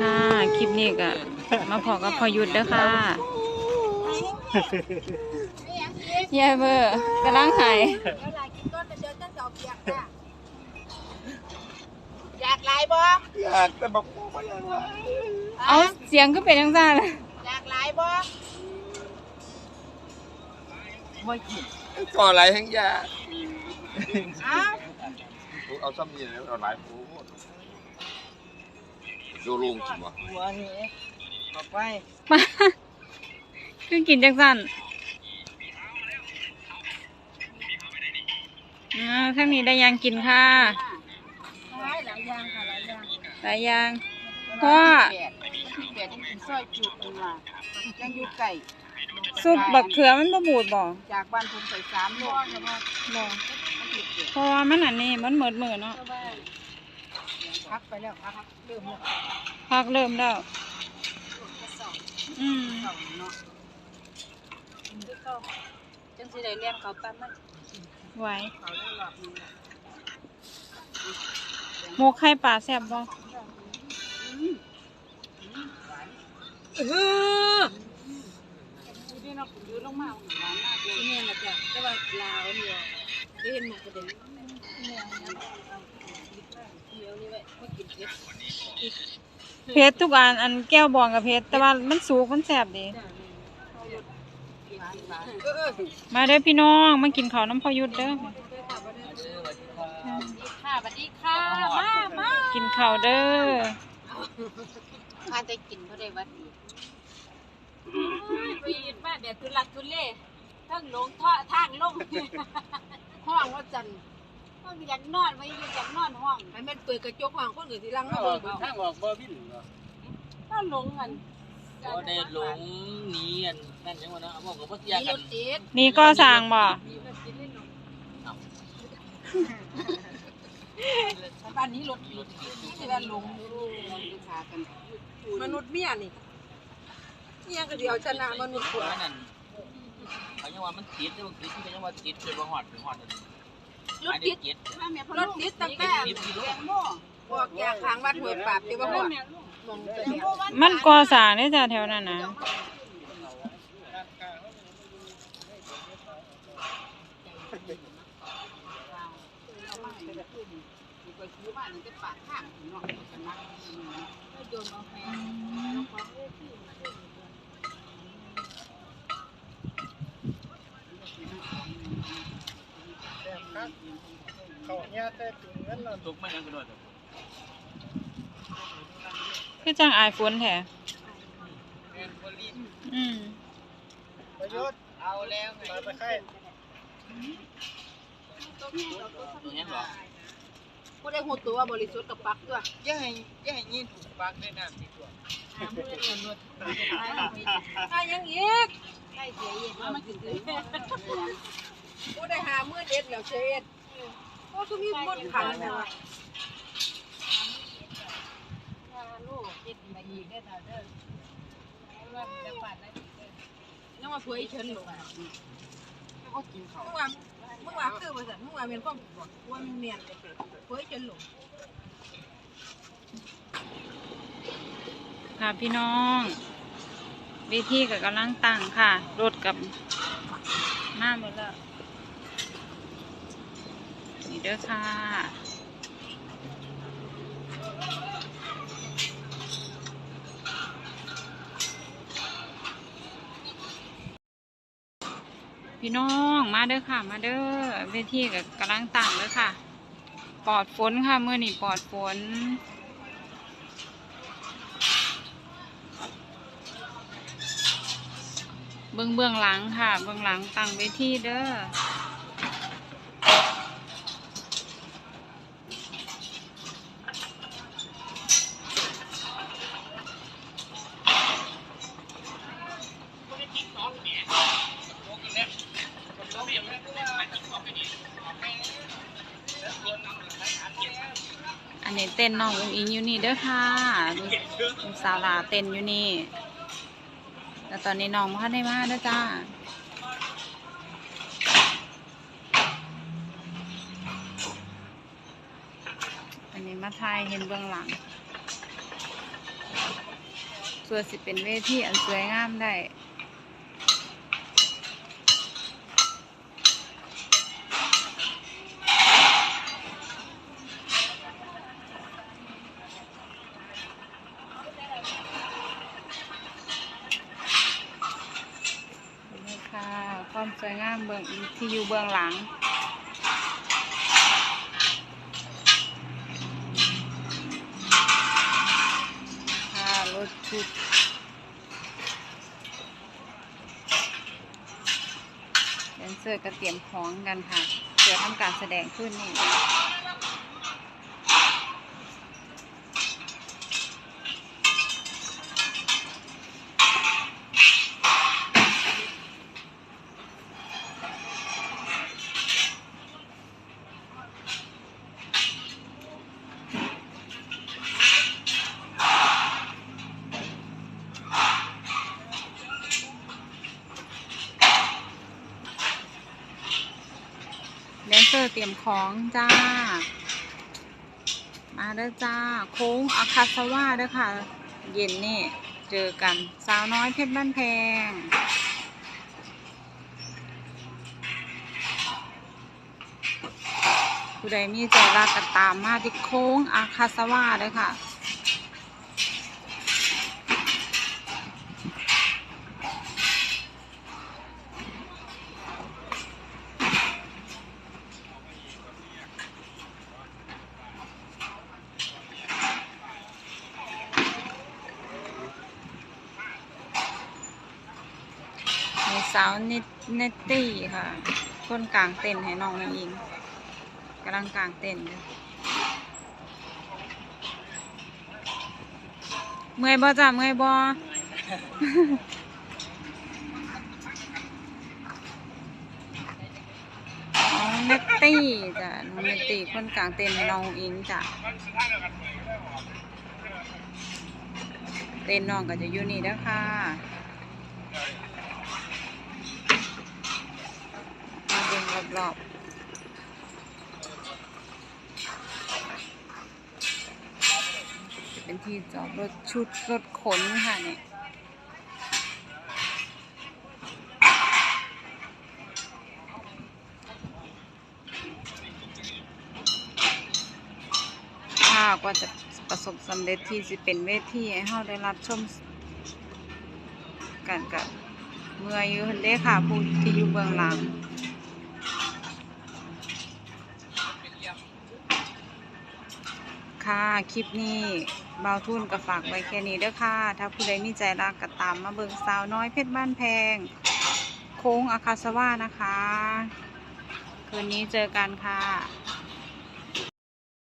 ค่ะคลิปนี้ก็มาพอกับพอยุดเด้อค่ะยายเบอร์กำลังหายเวลากินก้อนเดินจังดอกเปียกจ้ะอยากหลายบ่อยากแต่บอกว่าอยากไรเอาเสียงก็เป็นจังซ่าเลยอยากหลายบ่ไม่กินก่ออะไรทั้งยาเอ้าเอาซ้ำยีแล้วเอาหลายฟูดูลุงกินวะหัวนี่ออกไปมาคือกินจังสั่นอ่าทั้งนี้ได้ยังกินค่ะ หลายหลายอย่างค่ะหลายอย่างหลายอย่าง พ่อ แปดที่แปดที่กินซอยจุกเป็นว่ายังอยู่ไก่ซุปบักเขือมันบ่บูดบ่จากบ้านผมใส่สามโลบ่เพราะว่ามันอันนี้มันเหมือดมือเนาะ พักไปแล้วพักเริ่มแล้วพักเริ่มแล้ว อืมเนาะจังสิได้เลี้ยงเขาปั้นมันไหวเขาได้รอบนึงหมกไข่ปลาแซ่บบ่นี่เนาะอยู่ลงมาหวานมากเลยเนี่ยนะจ๊ะแต่ว่าลาวเนี่ยได้เห็นหมกกระเด็น เนี่ยเดี๋ยวนี้ไว้ไม่กินเผ็ดเพชรทุกอันอันแก้วบองกับเพชรแต่ว่ามันสุกมันแซ่บดีเออมาเด้อพี่น้องมากินข้าวน้ำพอยุดเด้อค่ะสวัสดีค่ะ มามากินข้าวเด้ออาจจะกินเพราะได้วัดดีปีดมาเดี๋ยวทุลักทุเลทั้งหลงท่อทางลงห้องว่าจัน ห้องอยากนอนไว้อยากนอนห้องให้มันเปิดกระจกห้องคนอื่นที่ลังมาเบิ่งเอาทางออกบ่พินเหรอถ้าหลงกันบ่ได้หลงหนีอันนั่นจังว่าเนาะบอกกับบ่เสียมีกัรนถติดนี่ก็สั่งบ่บ้านนี้รถติดที่ว่าหลงลองดูขากัน มนุษย์เมียนี่เนี่ยก็เดียวชนะมนุษย์หัวนั่นเขายังว่ามันติดแต่ว่าติดที่ยังว่าติดคือบ่ฮอดไปฮอด รถติดติดรถติดตั้งแต่พวกแกทางวัดห้วยปราบที่ว่าหอดมองไปเนี่ยมันก่อสร้างได้อจ้ะแถวนั้นนะ ไปซื้อบ้านนี่จะปากข้างเนาะชนะโยนเอาแฟน เขาเนี่ยแต่ถึงนั้นเราตกมายังกระโดดคือจังอายฝนแท้อืมประยุทธ์เอาแล้วมาไปค่ายยังหรอผู้ได้หูตัวบริสุทธิ์กับปักด้วยยังให้ยังให้ยินถูกปากด้วยน้ำติดตัวถ้ายังอีกใช่เสียอีกมากินเลย ผู้ได้หาเมื่อเด็ดแล้วเช็ดก็คือมีคนขันนะว่าลูกเด็ดมาอีกได้แต่เด้อว่าจะปัดได้ยังมาถวยเชิญหลงก็กินเขาเมื่อวานเมื่อวานคือว่าสันเมื่อวานเป็นความบอกว่ามันเมียนถวยเชิญหลงค่ะพี่น้องเวทีก็กำลังตั้งค่ะ รถกับมาหมดแล้ว นี่เด้อค่ะพี่น้องมาเด้อค่ะ มาเด้อเวทีก็กำลังตั้งเด้อค่ะ ปลอดฝนค่ะเมื่อนี้ปลอดฝน เบื้องเบื้องหลังค่ะ เบื้องหลังตั้งเวทีเด้อ อันนี้เต้นน้องอุ้งอิงอยู่นี่เด้อค่ะลูกสาวหลาเต้นอยู่นี่ แต่ตอนนี้น้องพ่อได้มาเด้อจ้าอันนี้มาทายเห็นเบื้องหลังพื่อสิเป็นเวทีอันสวยงามได้ บื้องที่อยู่เบื้องหลัง ค่ะรถชุดแดนเซอร์ก็เตรียมของกันค่ะเพื่อทำการแสดงขึ้นนี่ เซอร์เตรียมของจ้า มาเด้อจ้า โค้งอาคาสว่าเด้อค่ะ เย็นนี่ เจอกัน สาวน้อยเพชรบ้านแพงผู้ใดมีใจรักกันตามมาที่โค้งอาคาสว่าเด้อค่ะ สาวเนตเนตตี้ค่ะ คนกลางเต้นให้น้องน้ำอิงกำลังกลางเต้นอยู่เมื่อยบ่จ้ะเมื่อยบ่น้องเนตตี้จ้ะน้องเนตตี้คนกลางเต้นให้น้องอิงจ้ะเต้นน้องก็จะอยู่นี่เด้ค่ะ มาเดิน รอบเป็นที่จอดรถชุดรถขนค่ะเนี่ยถ้าว่าจะประสบสำเร็จที่สิเป็นเวทีให้เราได้รับชมกันกับเมื่ออยู่คนเด้ค่ะผู้ที่อยู่เบื้องหลัง ค่ะคลิปนี้เบาทุนก็ฝากไว้แค่นี้เด้อค่ะ ถ้าผู้ใดมีใจรักก็ตามมาเบิ่งสาวน้อยเพชรบ้านแพง โค้งอาคาสว่านะคะ คืนนี้เจอกันค่ะ